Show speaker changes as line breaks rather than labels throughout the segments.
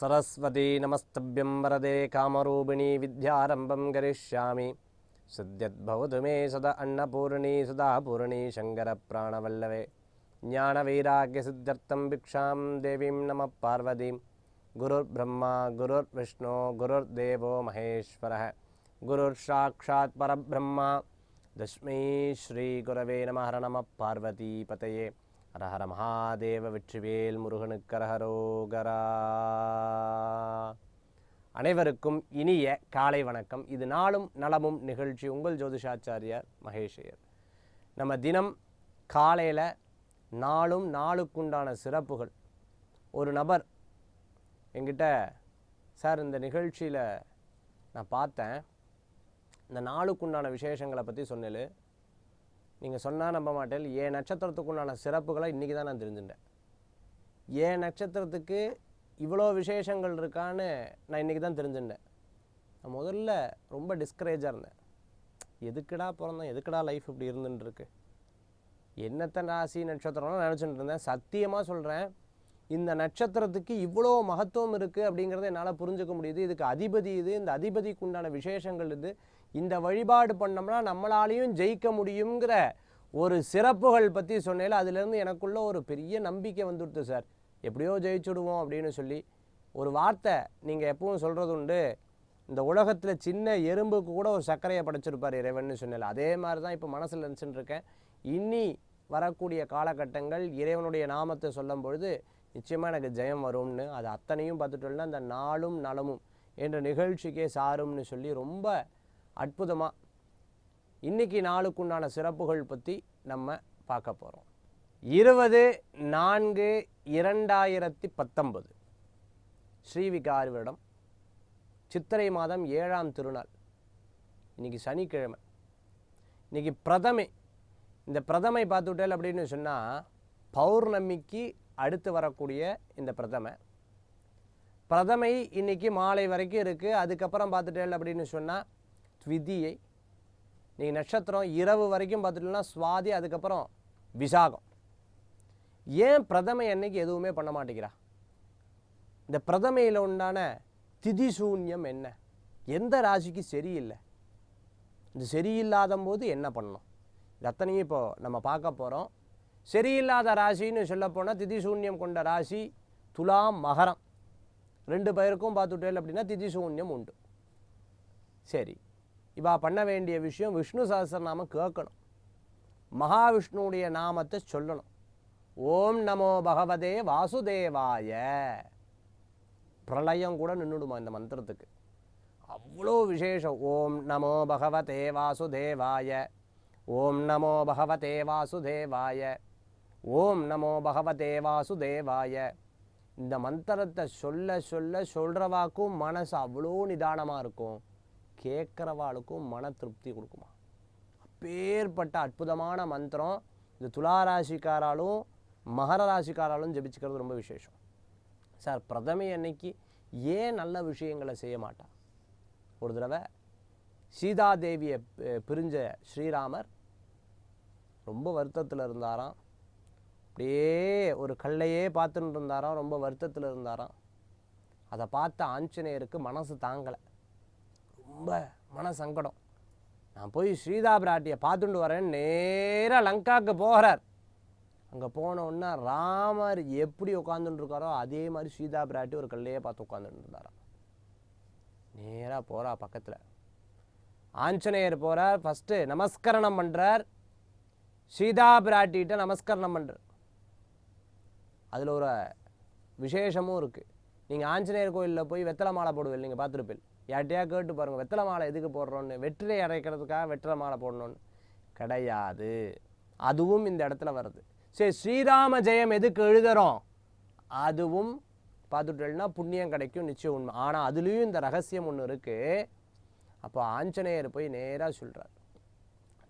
సరస్వతీ నమస్తభ్యం వరదే కామరూపిణీ విద్యారంభం కరిష్యామి సిద్ధ్యద్భవతు మే సద అన్నపూర్ణి సుధాపూర్ణి శంకరప్రాణవల్లవే. జ్ఞానవైరాగ్యసిద్ధ్యర్థం భిక్షాం దేవీం నమ పార్వతీం. గురుర్బ్రహ్మ గురుర్విష్ణు గురుర్దేవో మహేశ్వర. గురుర్సాక్షాత్ పరబ్రహ్మ. తస్మై శ్రీగురవే నమ హర నమ పార్వతీపతయే. ஹரஹர மகாதேவ வெற்றிவேல் முருகனுக்கரஹரோகரா அனைவருக்கும் இனிய காலை வணக்கம். இது நாளும் நலமும் நிகழ்ச்சி உங்கள் ஜோதிஷாச்சாரியார் மகேஷையர். நம்ம தினம் காலையில் நாளும் நாளுக்குண்டான சிறப்புகள். ஒரு நபர் என்கிட்ட சார் இந்த நிகழ்ச்சியில் நான் பார்த்தேன். இந்த நாளுக்குண்டான விசேஷங்களை பற்றி சொன்னேன் நீங்கள் சொன்னால் நம்ப மாட்டேன். ஏன் நட்சத்திரத்துக்குண்டான சிறப்புகளை இன்றைக்கி தான் நான் தெரிஞ்சுட்டேன். ஏன் நட்சத்திரத்துக்கு இவ்வளோ விசேஷங்கள் இருக்கான்னு நான் இன்றைக்கி தான் தெரிஞ்சுட்டேன். நான் முதல்ல ரொம்ப டிஸ்கரேஜாக இருந்தேன். எதுக்குடா பிறந்தேன் எதுக்குடா லைஃப் இப்படி இருந்துட்டுருக்கு? என்னத்தை ராசி நட்சத்திரம்னு நினச்சிட்டு இருந்தேன். சத்தியமாக சொல்கிறேன் இந்த நட்சத்திரத்துக்கு இவ்வளோ மகத்துவம் இருக்குது அப்படிங்கிறத என்னால் புரிஞ்சுக்க முடியுது. இதுக்கு அதிபதி இது இந்த அதிபதிக்கு உண்டான விசேஷங்கள் இது. இந்த வழிபாடு பண்ணோம்னா நம்மளாலையும் ஜெயிக்க முடியுங்கிற ஒரு சிறப்புகள் பற்றி சொன்னேன் அதுலேருந்து எனக்குள்ள ஒரு பெரிய நம்பிக்கை வந்துடுது சார். எப்படியோ ஜெயிச்சுடுவோம் அப்படின்னு சொல்லி ஒரு வார்த்தை நீங்கள் எப்பவும் சொல்கிறது உண்டு. இந்த உலகத்தில் சின்ன எறும்புக்கு கூட ஒரு சர்க்கரையை படைச்சிருப்பார் இறைவன் சொன்னேன் அதே மாதிரி தான் இப்போ மனசில் நினச்சிட்டு இருக்கேன் இனி வரக்கூடிய காலகட்டங்கள் இறைவனுடைய நாமத்தை சொல்லும் பொழுது நிச்சயமாக எனக்கு ஜெயம் வரும்னு அது அத்தனையும் பார்த்துட்டோம்னா அந்த நாளும் நலமும் என்ற நிகழ்ச்சிக்கே சாரும்னு சொல்லி ரொம்ப அற்புதமாக இன்னைக்கு நாளுக்குண்டான சிறப்புகள் பற்றி நம்ம பார்க்க போகிறோம் இருபது நான்கு இரண்டாயிரத்தி பத்தொன்பது. ஸ்ரீவிகாரி வருடம் சித்திரை மாதம் ஏழாம் திருநாள். இன்னைக்கு சனிக்கிழமை. இன்னைக்கு பிரதமை. இந்த பிரதமை பார்த்துட்டேல் அப்படின்னு சொன்னால் பௌர்ணமிக்கு அடுத்து வரக்கூடிய இந்த பிரதமை. பிரதமை இன்னைக்கு மாலை வரைக்கும் இருக்குது அதுக்கப்புறம் பார்த்துட்டேல் அப்படின்னு சொன்னால் த்விதியை நீங்கள் நட்சத்திரம் இரவு வரைக்கும் பார்த்துட்டோம்னா சுவாதி அதுக்கப்புறம் விசாகம். ஏன் பிரதமை என்னைக்கு எதுவுமே பண்ண மாட்டேங்கிறா? இந்த பிரதமையில் உண்டான திதி சூன்யம் என்ன? எந்த ராசிக்கு சரியில்லை? இந்த சரியில்லாத போது என்ன பண்ணணும்? இது அத்தனையும் நம்ம பார்க்க போகிறோம் சரியில்லாத ராசின்னு சொல்லப்போனால் திதி சூன்யம் கொண்ட ராசி துலாம் மகரம். ரெண்டு பேருக்கும் பார்த்துட்டேல் அப்படின்னா திதி சூன்யம் உண்டு. சரி. இவா பண்ண வேண்டிய விஷயம் விஷ்ணு சஹஸ்ரநாமம் கேட்கணும். மகாவிஷ்ணுடைய நாமத்தை சொல்லணும். ஓம் நமோ பகவதே வாசுதேவாய. பிரளயம் கூட நின்றுடுமா இந்த மந்திரத்துக்கு? அவ்வளோ விசேஷம். ஓம் நமோ பகவதே வாசுதேவாய. ஓம் நமோ பகவதே வாசுதேவாய. ஓம் நமோ பகவதே வாசுதேவாய. இந்த மந்திரத்தை சொல்ல சொல்ல சொல்கிறவாக்கும் மனசு அவ்வளோ நிதானமாக இருக்கும். கேட்குறவாளுக்கும் மன திருப்தி கொடுக்குமா? அப்பேற்பட்ட அற்புதமான மந்திரம். இது துலா ராசிக்காராலும் மகர ராசிக்காராலும் ஜபிச்சுக்கிறது ரொம்ப விசேஷம். சார் பிரதமை அன்னைக்கு ஏன் நல்ல விஷயங்களை செய்ய மாட்டா? ஒரு தடவை சீதாதேவியை பிரிஞ்ச ஸ்ரீராமர் ரொம்ப வருத்தத்தில் இருந்தாராம். அப்படியே ஒரு கல்லையே பார்த்துட்டு இருந்தாராம் ரொம்ப வருத்தத்தில் இருந்தாராம். அதை பார்த்த ஆஞ்சநேயருக்கு மனசு தாங்கலை. ரொம்ப மன சங்கடம் நான் போய் ஸ்ரீதா பிராட்டியை பார்த்துட்டு வரேன் நேராக லங்காவுக்கு போகிறார் அங்கே போனோன்னா ராமர் எப்படி உட்காந்துட்டுருக்காரோ அதே மாதிரி சீதா பிராட்டி ஒரு கல்லையே பார்த்து உட்காந்துட்டுருந்தாராம் நேராக போகிறா பக்கத்தில். ஆஞ்சநேயர் போகிறார் ஃபஸ்ட்டு நமஸ்கரணம் பண்ணுறார் சீதா பிராட்டிகிட்ட நமஸ்கரணம் பண்ணுறார் அதில் ஒரு விசேஷமும் இருக்குது நீங்கள் ஆஞ்சநேயர் கோயிலில் போய் வெத்தலை மாலை போடுவேன் நீங்கள் பார்த்துருப்பீங்க. யார்ட்டையா கேட்டு பாருங்கள் வெத்தலை மாலை எதுக்கு போடுறோன்னு வெற்றிலை அடைக்கிறதுக்காக வெற்றில மாலை போடணும்னு. கிடையாது. அதுவும் இந்த இடத்துல வருது. சரி ஸ்ரீராம ஜெயம் எதுக்கு எழுதுறோம்? அதுவும் பார்த்துட்டோம்னா புண்ணியம் கிடைக்கும் நிச்சயம் உண்மை. ஆனால் அதுலேயும் இந்த ரகசியம் ஒன்று இருக்குது அப்போ ஆஞ்சநேயர் போய் நேராக சொல்கிறார்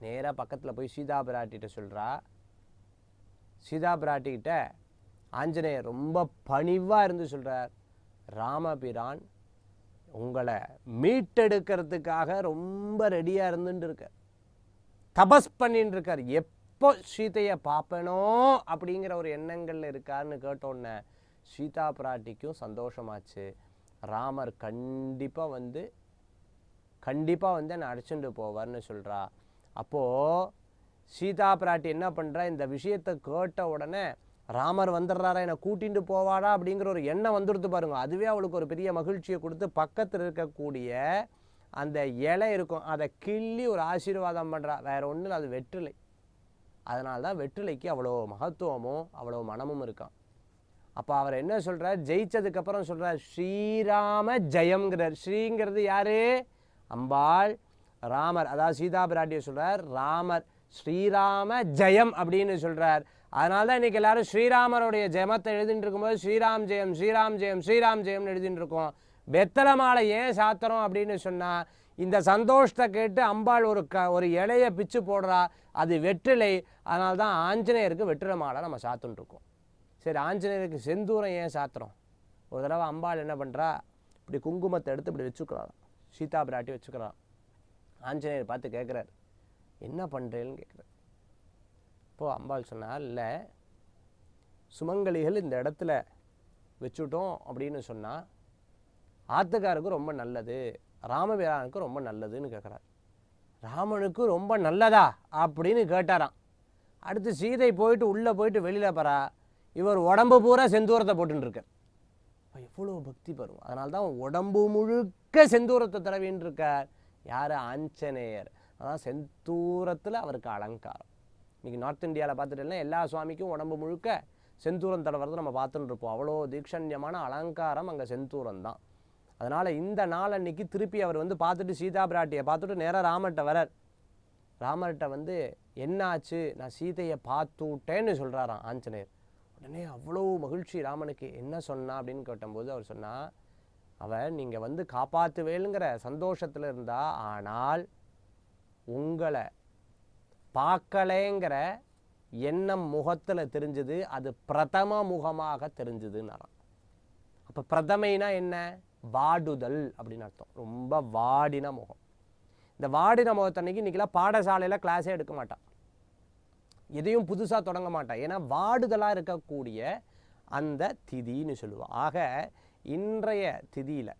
நேராக பக்கத்தில் போய் சீதா பிராட்டிகிட்ட சொல்கிறா சீதா பிராட்டிக்கிட்ட ஆஞ்சநேயர் ரொம்ப பணிவாக இருந்து சொல்கிறார் ராமபிரான் உங்களை மீட்டெடுக்கிறதுக்காக ரொம்ப ரெடியாக இருந்துட்டு இருக்கார் தபஸ் பண்ணிட்டு இருக்கார் எப்போ சீதையை பார்ப்பனோ அப்படிங்கிற ஒரு எண்ணங்களில் இருக்காருன்னு கேட்டோன்னே சீதா பிராட்டிக்கும் சந்தோஷமாச்சு. ராமர் கண்டிப்பாக வந்து கண்டிப்பாக வந்து என்னை அடிச்சுட்டு போவார்னு சொல்கிறா அப்போது சீதா பிராட்டி என்ன பண்ணுறா இந்த விஷயத்தை கேட்ட உடனே ராமர் வந்துடுறாரா என்னை கூட்டிகிட்டு போவாடா அப்படிங்கிற ஒரு எண்ணம் வந்துடுது பாருங்க. அதுவே அவளுக்கு ஒரு பெரிய மகிழ்ச்சியை கொடுத்து பக்கத்தில் இருக்கக்கூடிய அந்த இலை இருக்கும் அதை கிள்ளி ஒரு ஆசீர்வாதம் பண்ணுறா வேற ஒன்றும் இல்லை அது வெற்றிலை. அதனால தான் வெற்றிலைக்கு அவ்வளோ மகத்துவமும் அவ்வளோ மனமும் இருக்கான். அப்போ அவர் என்ன சொல்கிறார் ஜெயிச்சதுக்கப்புறம் சொல்கிறார் ஸ்ரீராம ஜெயம்ங்கிறார். ஸ்ரீங்கிறது யார்? அம்பாள் ராமர். அதாவது சீதா பிராட்டியை சொல்கிறார் ராமர் ஸ்ரீராம ஜெயம் அப்படின்னு சொல்கிறார் அதனால தான் இன்றைக்கி எல்லாரும் ஸ்ரீராமருடைய ஜெயமத்தை எழுதிட்டு இருக்கும்போது ஸ்ரீராம் ஜெயம் ஸ்ரீராம் ஜெயம் ஸ்ரீராம் ஜெயம்னு எழுதிட்டு இருக்கோம். வெத்தலை மாலை ஏன் சாத்திரம் அப்படின்னு சொன்னால் இந்த சந்தோஷத்தை கேட்டு அம்பாள் ஒரு க ஒரு இலைய பிச்சு போடுறா அது வெற்றிலை. அதனால தான் ஆஞ்சநேயருக்கு வெற்றிலை மாலை நம்ம சாத்துன்ட்ருக்கோம் சரி ஆஞ்சநேயருக்கு செந்தூரம் ஏன் சாத்திரம் ஒரு தடவை அம்பாள் என்ன பண்ணுறா இப்படி குங்குமத்தை எடுத்து இப்படி வச்சுக்கிறாள் சீதா பிராட்டி வச்சுக்கிறான் ஆஞ்சநேயர் பார்த்து கேட்குறாரு என்ன பண்ணுறேன்னு கேட்குறாரு இப்போது அம்பாள் சொன்னால் இல்லை சுமங்கலிகள் இந்த இடத்துல வச்சுட்டோம் அப்படின்னு சொன்னால் ஆத்துக்காருக்கு ரொம்ப நல்லது ராமபிரானுக்கு ரொம்ப நல்லதுன்னு கேட்குறாரு ராமனுக்கு ரொம்ப நல்லதா? அப்படின்னு கேட்டாராம். அடுத்து சீதை போயிட்டு உள்ளே போயிட்டு வெளியில் பரா இவர் உடம்பு பூரா செந்தூரத்தை போட்டுருக்கார் எவ்வளோ பக்தி பாருங்க அதனால தான் உடம்பு முழுக்க செந்தூரத்தை தடவின்னு இருக்கார் யார்? ஆஞ்சநேயர். அதான் செந்தூரத்தில் அவருக்கு அலங்காரம். இன்றைக்கி நார்த் இந்தியாவில் பார்த்துட்டோம்னா எல்லா சுவாமிக்கும் உடம்பு முழுக்க செந்தூரம் தடவுறது நம்ம பார்த்துட்டு இருப்போம். அவ்வளோ தீக்ஷண்யமான அலங்காரம் அங்கே செந்தூரம் தான். அதனால் இந்த நாள் அன்னைக்கு திருப்பி அவர் வந்து பார்த்துட்டு சீதா பிராட்டியை பார்த்துட்டு நேராக ராமர்கிட்ட வரார் ராமர்கிட்ட வந்து என்னாச்சு? நான் சீதையை பார்த்துட்டேன்னு சொல்கிறாராம் ஆஞ்சநேயர். உடனே அவ்வளோ மகிழ்ச்சி ராமனுக்கு. என்ன சொன்னா? அப்படின்னு கேட்டபோது அவர் சொன்னால் அவன் நீங்கள் வந்து காப்பாற்றுவேலுங்கிற சந்தோஷத்தில் இருந்தா ஆனால் உங்களை பார்க்கலேங்கிற எண்ணம் முகத்தில் தெரிஞ்சது அது பிரதம முகமாக தெரிஞ்சதுன்னாராம் அப்போ பிரதமைனா என்ன? வாடுதல் அப்படின்னு அர்த்தம். ரொம்ப வாடின முகம். இந்த வாடின முகத்தன்னைக்கு இன்றைக்கெல்லாம் பாடசாலையில் கிளாஸே எடுக்க மாட்டான். எதையும் புதுசாக தொடங்க மாட்டான். ஏன்னா வாடுதலாக இருக்கக்கூடிய அந்த திதின்னு சொல்லுவோம். ஆக இன்றைய திதியில்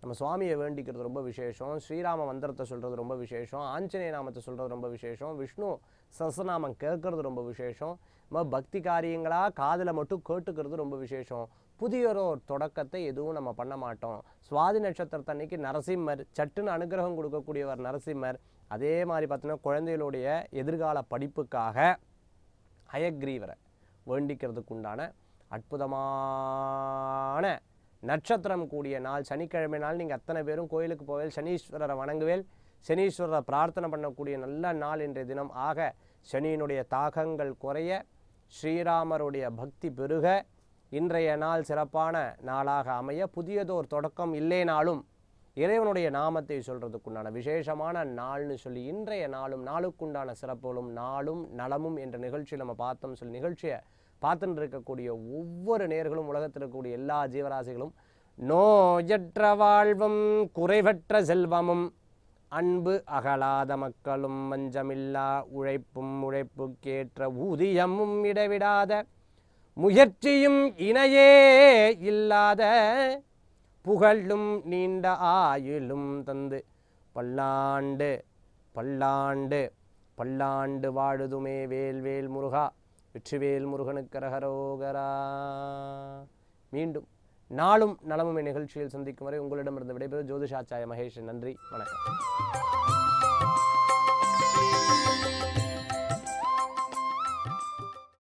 நம்ம சுவாமியை வேண்டிக்கிறது ரொம்ப விசேஷம் ஸ்ரீராம மந்திரத்தை சொல்கிறது ரொம்ப விசேஷம் ஆஞ்சநேய நாமத்தை சொல்கிறது ரொம்ப விசேஷம் விஷ்ணு சசநாமம் கேட்கறது ரொம்ப விசேஷம் நம்ம பக்தி காரியங்களாக காதில் மட்டும் கேட்டுக்கிறது ரொம்ப விசேஷம். புதியொரு ஒரு தொடக்கத்தை எதுவும் நம்ம பண்ண மாட்டோம். சுவாதி நட்சத்திரத்தன்னைக்கு நரசிம்மர் சட்டுன்னு அனுகிரகம் கொடுக்கக்கூடியவர் நரசிம்மர். அதே மாதிரி பார்த்தீங்கன்னா குழந்தைகளுடைய எதிர்கால படிப்புக்காக ஹயக்ரீவரை வேண்டிக்கிறதுக்கு உண்டான அற்புதமான நட்சத்திரம் கூடிய நாள் சனிக்கிழமை நாள் நீங்கள் அத்தனை பேரும் கோயிலுக்கு போவேல் சனீஸ்வரரை வணங்குவேல். சனீஸ்வரரை பிரார்த்தனை பண்ணக்கூடிய நல்ல நாள் இன்றைய தினம். ஆக சனியினுடைய தாகங்கள் குறைய ஸ்ரீராமருடைய பக்தி பெருக இன்றைய நாள் சிறப்பான நாளாக அமைய புதியதோர் தொடக்கம் இல்லைனாலும் இறைவனுடைய நாமத்தை சொல்கிறதுக்குண்டான விசேஷமான நாள்னு சொல்லி இன்றைய நாளும் நாளுக்குண்டான சிறப்புகளும் நாளும் நலமும் என்ற நிகழ்ச்சியில் நம்ம பார்த்தோம் சொல்லி நிகழ்ச்சியை பார்த்துட்டு இருக்கக்கூடிய ஒவ்வொரு நேர்களும் உலகத்தில் இருக்கக்கூடிய எல்லா ஜீவராசிகளும் நோயற்ற வாழ்வும் குறைவற்ற செல்வமும் அன்பு அகலாத மக்களும் மஞ்சமில்லா உழைப்பும் உழைப்புக்கேற்ற ஊதியமும் இடைவிடாத முயற்சியும் இணையே இல்லாத புகழும் நீண்ட ஆயுளும் தந்து பல்லாண்டு பல்லாண்டு பல்லாண்டு வாழுதுமே வேல்வேல் முருகா. வெற்றிவேல் முருகனுக்கரகரோகரா மீண்டும் நாளும் நலமும் நிகழ்ச்சியில் சந்திக்கும் வரை உங்களிடமிருந்து விடைபெறும் ஜோதிஷாச்சாய மகேஷ். நன்றி வணக்கம்.